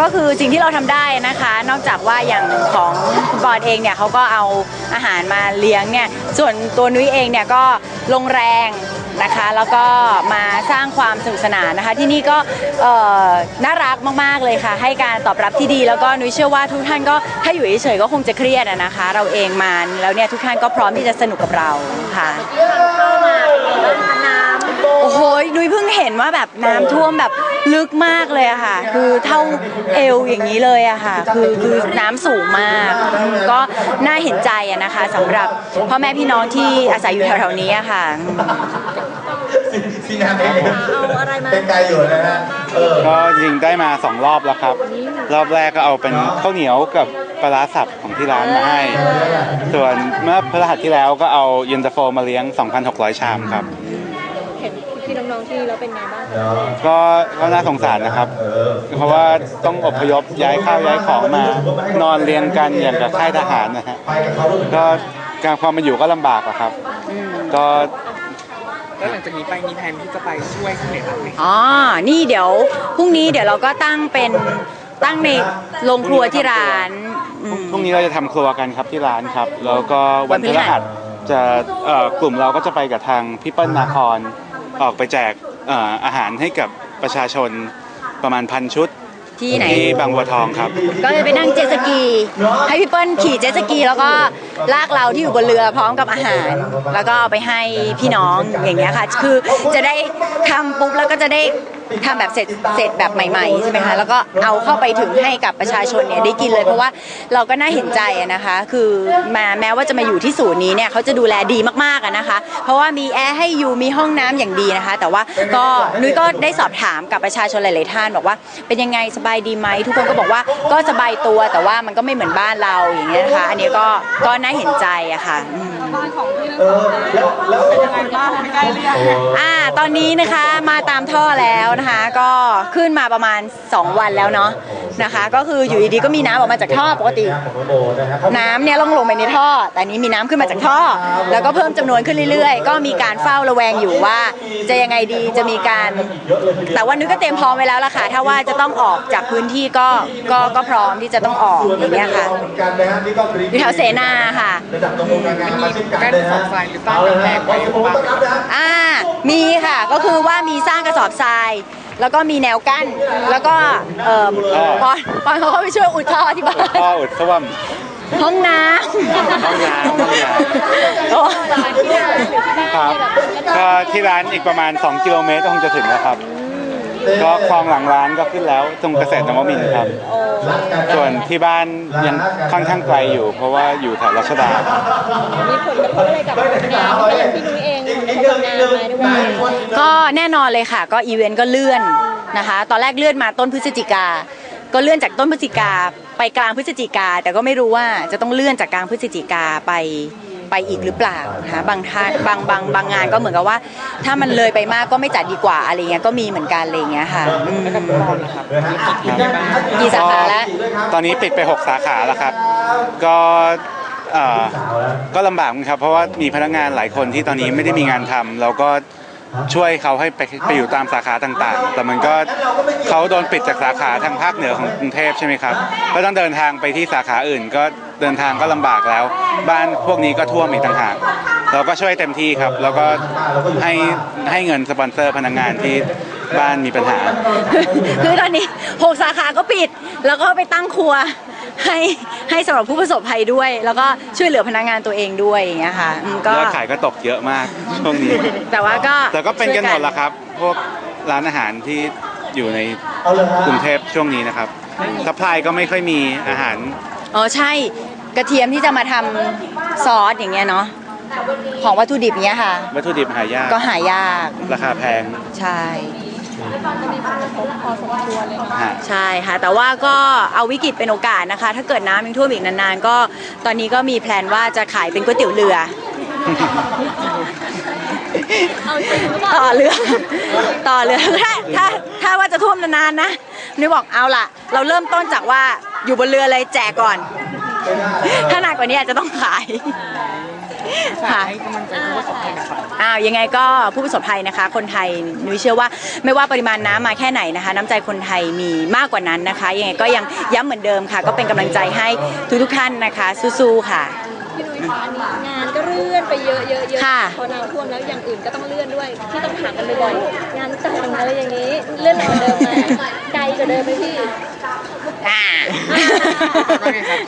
ก็คือสิ่งที่เราทำได้นะคะ นอกจากว่าอย่างของคุณบอลเองเนี่ยเขาก็เอาอาหารมาเลี้ยงเนี่ยส่วนตัวนุ้ยเองเนี่ยก็ลงแรงนะคะแล้วก็มาสร้างความสนุกสนานนะคะ ที่นี่ก็น่ารักมาก ๆ เลยค่ะ ให้การตอบรับที่ดี แล้วก็นุ้ยเชื่อว่าทุกท่านก็ถ้าอยู่เฉยๆก็คงจะเครียดนะคะ เราเองมาแล้วเนี่ยทุกท่านก็พร้อมที่จะสนุกกับเราค่ะ โอ้โหนุ้ยเพิ่งเห็นว่าแบบน้ำท่วมแบบลึกมากเลยอะค่ะ คือเท่าเอวอย่างนี้เลยอะค่ะ คือคือน้ำสูงมากอืมก็น่าเห็นใจอะนะคะสำหรับพ่อแม่พี่น้องที่อาศัยอยู่แถวๆนี้อะค่ะ พี่นาเป็นเป็นไกลอยู่นะฮะเออ ก็ยิงได้มาสองรอบแล้วครับ รอบแรกก็เอาเป็นข้าวเหนียวกับปลาร้าสับของที่ร้านมาให้ ส่วนเมื่อพฤหัสที่แล้วก็เอาเย็นตาโฟมาเลี้ยง 2,600 ชามครับเห็น พี่น้องๆที่แล้วเป็นไงบ้างคะเนาะก็ก็น่าสงสารนะครับ เพราะว่าต้องอพยพย้ายข้าวย้ายของมานอนเรียงกันอย่างกับค่ายทหารนะฮะไปกับเขาด้วยก็การความมาอยู่ก็ลำบากอะครับ ก็แล้วหลังจากนี้ไปมีแผนที่จะไปช่วยที่ไหนบ้างไหมอ๋อ นี่เดี๋ยวพรุ่งนี้เดี๋ยวเราก็ตั้งเป็นตั้งในโรงครัวที่ร้านอืม พรุ่งนี้เราจะทำครัวกันครับที่ร้านครับ แล้วก็วันพฤวันพฤหัหัสสจะเอ่อกลุ่มเราก็จะไปกับทางพี่เปิ้ลนาคร ออกไปแจกเอ่ออาหารให้กับประชาชนประมาณพันชุดที่ไหนที่บางบัวทองครับ ก็จะไปนั่งเจ็ตสกี ให้พี่เปิ้ลขี่เจ็ตสกี แล้วก็ลากเราที่อยู่บนเรือพร้อมกับอาหาร แล้วก็เอาไปให้พี่น้องอย่างเงี้ยค่ะ คือจะได้ทำปุ๊บแล้วก็จะได้ ทำแบบเสร็จเสร็จแบบใหม่ๆใช่ไหมคะแล้วก็เอาเข้าไปถึงให้กับประชาชนเนี่ยได้กินเลย เพราะว่าเราก็น่าเห็นใจอะนะคะ คือมาแม้ว่าจะมาอยู่ที่ศูนย์นี้เนี่ยเขาจะดูแลดีมากๆอะนะคะ เพราะว่ามีแอร์ให้อยู่มีห้องน้ำอย่างดีนะคะ แต่ว่าก็นุ้ยก็ได้สอบถามกับประชาชนหลายๆท่านบอกว่าเป็นยังไงสบายดีไหมทุกคนก็บอกว่าก็สบายตัวแต่ว่ามันก็ไม่เหมือนบ้านเราอย่างเงี้ยนะคะ อันนี้ก็ก็น่าเห็นใจอะค่ะอืมเออแล้วแล้วเป็นยังไงบ้างอ่าตอนนี้นะคะมาตามท่อแล้วนะคะก็ขึ้นมาประมาณ 2 วันแล้วเนาะนะคะ ก็คืออยู่ดีๆก็มีน้ำออกมาจากท่อปกติ น้ำเนี่ยลงลงไปในท่อ แต่อันนี้มีน้ำขึ้นมาจากท่อ แล้วก็เพิ่มจำนวนขึ้นเรื่อยๆ ก็มีการเฝ้าระแวงอยู่ว่า จะยังไงดีจะมีการ แต่ว่านุ้ยก็เตรียมพร้อมไว้แล้วล่ะค่ะถ้าว่าจะต้องออกจากพื้นที่ก็ก็ก็พร้อมที่จะต้องออกอย่างเงี้ยค่ะกันนะฮะนี่ก็อยู่แถวเสนาค่ะ ระดับตำรวจงานมาเช่นกันการนะสอฮะบทรายหรือบ้านหลังแรกไว้หรือเปล่าอ่า มีค่ะก็คือว่ามีสร้างกระสอบทราย แล้วก็มีแนวกั้น แล้วก็เอ่อปอนปอนเขาก็ไปช่วยอุดท่อที่บ้านพ่ออุดท่วมห้องน้ห้องน้ำห้องน้ำโอ้ครับก็ที่ร้านอีกประมาณ 2 กิโลเมตรก็คงจะถึงแล้วครับ ก็คลองหลังร้านก็ขึ้นแล้วตรงเกษตรนวมินทร์ครับ ส่วนที่บ้านยังค่อนข้างไกลอยู่ เพราะว่าอยู่แถวรัชดามีผลกระทบอะไรกับงานเพราะอย่างพี่นุ้ยเองผลกระทบกับงานไหมด้วยก็แน่นอนเลยค่ะ ก็อีเวนต์ก็เลื่อนนะคะ ตอนแรกเลื่อนมาต้นพฤศจิกา ก็เลื่อนจากต้นพฤศจิกาไปกลางพฤศจิกา แต่ก็ไม่รู้ว่าจะต้องเลื่อนจากกลางพฤศจิกาไป ไปอีกหรือเปล่านะคะบางท่านบางบางบางงานก็เหมือนกับว่า ถ้ามันเลยไปมากก็ไม่จัดดีกว่าอะไรเงี้ยก็มีเหมือนกันอะไรเงี้ยค่ะอืมกี่สาขาแล้ว ตอนนี้ปิดไป 6 สาขาแล้วครับ ก็เอ่อก็ลำบากครับ เพราะว่ามีพนักงานหลายคนที่ตอนนี้ไม่ได้มีงานทำเราก็ ช่วยเขาให้ไปไปอยู่ตามสาขาต่างๆ แต่มันก็เขาโดนปิดจากสาขาทางภาคเหนือของกรุงเทพใช่ไหมครับ ก็ต้องเดินทางไปที่สาขาอื่น ก็เดินทางก็ลำบากแล้ว บ้านพวกนี้ก็ท่วมอีกต่างหากเราก็ช่วยเต็มที่ครับ แล้วก็ให้ให้เงินสปอนเซอร์พนักงานที่บ้านมีปัญหา คือตอนนี้หกสาขาก็ปิด แล้วก็ไปตั้งครัว ให้ให้สำหรับผู้ประสบภัยด้วย แล้วก็ช่วยเหลือพนักงานตัวเองด้วยอย่างเงี้ยค่ะอืมก็ยอดขายก็ตกเยอะมากช่วงนี้ แต่ว่าก็แต่ก็เป็นกันหมดละครับ พวกร้านอาหารที่อยู่ในเอาเลยฮะกรุงเทพช่วงนี้นะครับซัพพลายก็ไม่ค่อยมีอาหาร อ๋อใช่กระเทียมที่จะมาทำซอสอย่างเงี้ยเนาะของวัตถุดิบเนี้ยค่ะ วัตถุดิบหายากก็หายาก ราคาแพงใช่ฮะ ใช่ค่ะ แต่ว่าก็เอาวิกฤตเป็นโอกาสนะคะ ถ้าเกิดน้ำยังท่วมอีกนานๆ ก็ตอนนี้ก็มีแพลนว่าจะขายเป็นก๋วยเตี๋ยวเรือต่อเรือ ต่อเรือถ้าถ้าถ้าว่าจะท่วมนานๆนะนี่บอกเอาล่ะ เราเริ่มต้นจากว่าอยู่บนเรือเลยแจกก่อน ถ้าหนักกว่านี้อาจจะต้องขายฝาก ค่ะ ให้กำลังใจผู้ประสบภัยหนะครับอ้าวยังไงก็ผู้ประสบภัยนะคะ คนไทยนุ้ยเชื่อว่าไม่ว่าปริมาณน้ำมาแค่ไหนนะคะ น้ำใจคนไทยมีมากกว่านั้นนะคะยังไงก็ยังย้ำเหมือนเดิมค่ะ ก็เป็นกำลังใจให้ทุกๆท่านนะคะสู้ๆค่ะ พี่นุ้ยคะอันนี้งานก็เลื่อนไปเยอะๆเยอะค่ะ พอน้ำท่วมแล้วอย่างอื่นก็ต้องเลื่อนด้วย ที่ต้องถามกันบ่อยๆงานแต่งอะไรอย่างนี้ เลื่อนกว่าเดิมไหมไกลกว่าเดิมไหมพี่ อ่าว่าไงครับ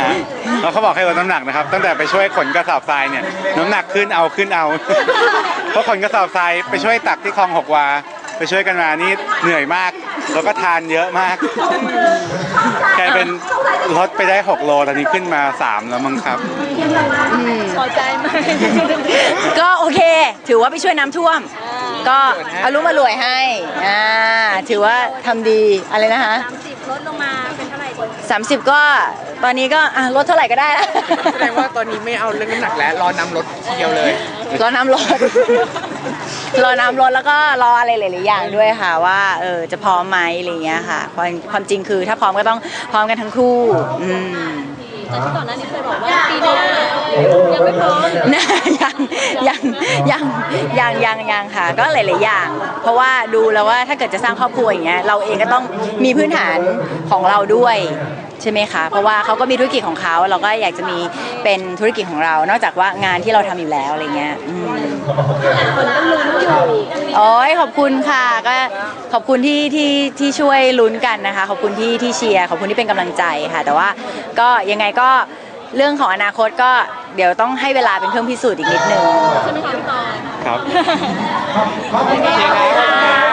นะแล้วเขาบอกให้ลดน้ำหนักนะครับ ตั้งแต่ไปช่วยขนกระสอบทรายเนี่ย น้ำหนักขึ้นเอาขึ้นเอา เพราะขนกระสอบทรายไปช่วยตักที่คลองหกวา ไปช่วยกันมานี่เหนื่อยมาก แล้วก็ทานเยอะมากกลายเป็นลดไปได้ 6 โล ตอนนี้ขึ้นมา 3 แล้วมั้งครับพอใจไหมก็โอเค ถือว่าไปช่วยน้ำท่วม ก็อารมมารวยให้อ่าถือว่าทำดีอะไรนะคะสามสิบลดลงมาเป็นเท่าไหร่ดี30 ก็ตอนนี้ก็อะลดเท่าไหร่ก็ได้ละแสดงว่าตอนนี้ไม่เอาเรื่องน้ำหนักแล้วรอนำรถทีเดียวเลย รอน้ำรถรอน้ำรถแล้วก็รออะไรหลายๆอย่างด้วยค่ะ ว่าเออจะพร้อมไหมอะไรอย่างเงี้ยค่ะความความจริงคือถ้าพร้อมก็ต้องพร้อมกันทั้งคู่อืม แต่ที่ก่อนหน้านี้เคยบอกว่าปีหน้ายังไม่พร้อม นะยังยังยังยังยังยังค่ะ ก็หลาย ๆ อย่าง เพราะว่าดูแล้วว่าถ้าเกิดจะสร้างครอบครัวอย่างเงี้ยเราเองก็ต้องมีพื้นฐานของเราด้วย ใช่ไหมคะ เพราะว่าเขาก็มีธุรกิจของเขาเราก็อยากจะมีเป็นธุรกิจของเรา นอกจากว่างานที่เราทำอยู่แล้วอะไรเงี้ยอืมคนก็ลุ้นอยู่โอ้ยขอบคุณค่ะก็ขอบคุณที่ที่ที่ช่วยลุ้นกันนะคะ ขอบคุณที่ที่เชียร์ขอบคุณที่เป็นกำลังใจค่ะ แต่ว่าก็ยังไงก็เรื่องของอนาคตก็เดี๋ยวต้องให้เวลาเป็นเครื่องพิสูจน์อีกนิดนึงใช่ไหมคะพี่ตอนครับ ขอบคุณครับ